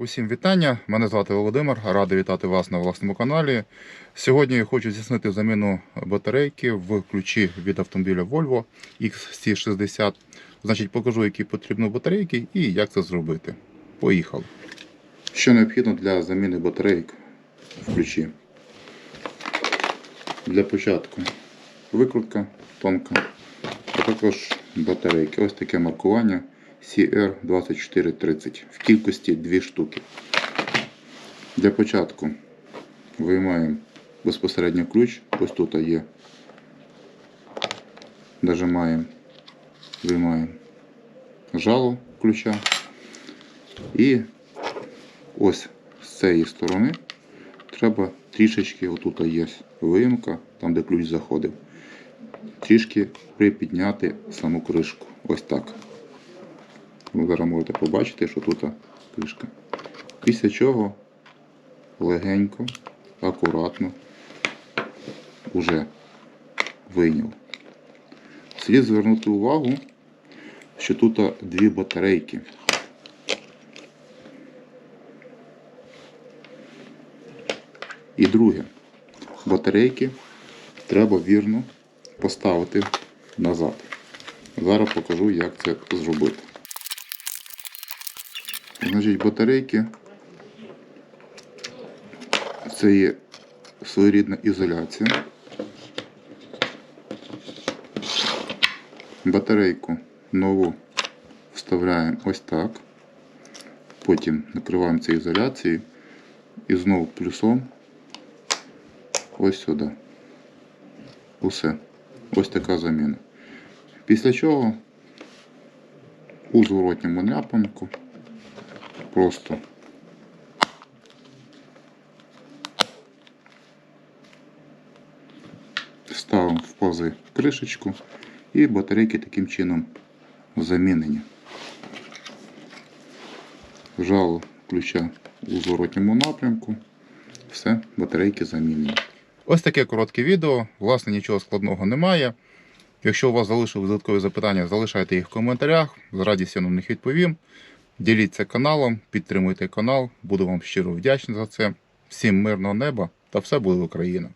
Усім вітання! Мене звати Володимир, радий вітати вас на власному каналі. Сьогодні я хочу здійснити заміну батарейки в ключі від автомобіля Volvo XC60. Значить, покажу, які потрібні батарейки і як це зробити. Поїхали. Що необхідно для заміни батарейок в ключі? Для початку викрутка тонка, а також батарейки. Ось таке маркування. CR2430 в кількості 2 штуки. Для початку виймаємо безпосередньо ключ. Ось тут є. Нажимаємо, виймаємо жало ключа. І ось з цієї сторони треба трішечки, отут є виїмка, там де ключ заходив, трішки припідняти саму кришку. Ось так. Ви зараз можете побачити, що тут кришка. Після чого легенько, акуратно уже вийняв. Слід звернути увагу, що тут дві батарейки. І друге, батарейки треба вірно поставити назад. Зараз покажу, як це зробити. Значить, батарейки це є своєрідна ізоляція. Батарейку нову вставляємо ось так. Потім накриваємо це ізоляцією і знову плюсом ось сюди. Усе. Ось така заміна. Після чого у зворотньому напрямку просто ставимо в пази кришечку і батарейки таким чином замінені. Жало ключа у зворотньому напрямку. Все, батарейки замінені. Ось таке коротке відео. Власне, нічого складного немає. Якщо у вас залишили додаткові запитання, залишайте їх в коментарях. З радістю на них відповім. Діліться каналом, підтримуйте канал. Буду вам щиро вдячний за це. Всім мирного неба та все буде в Україна!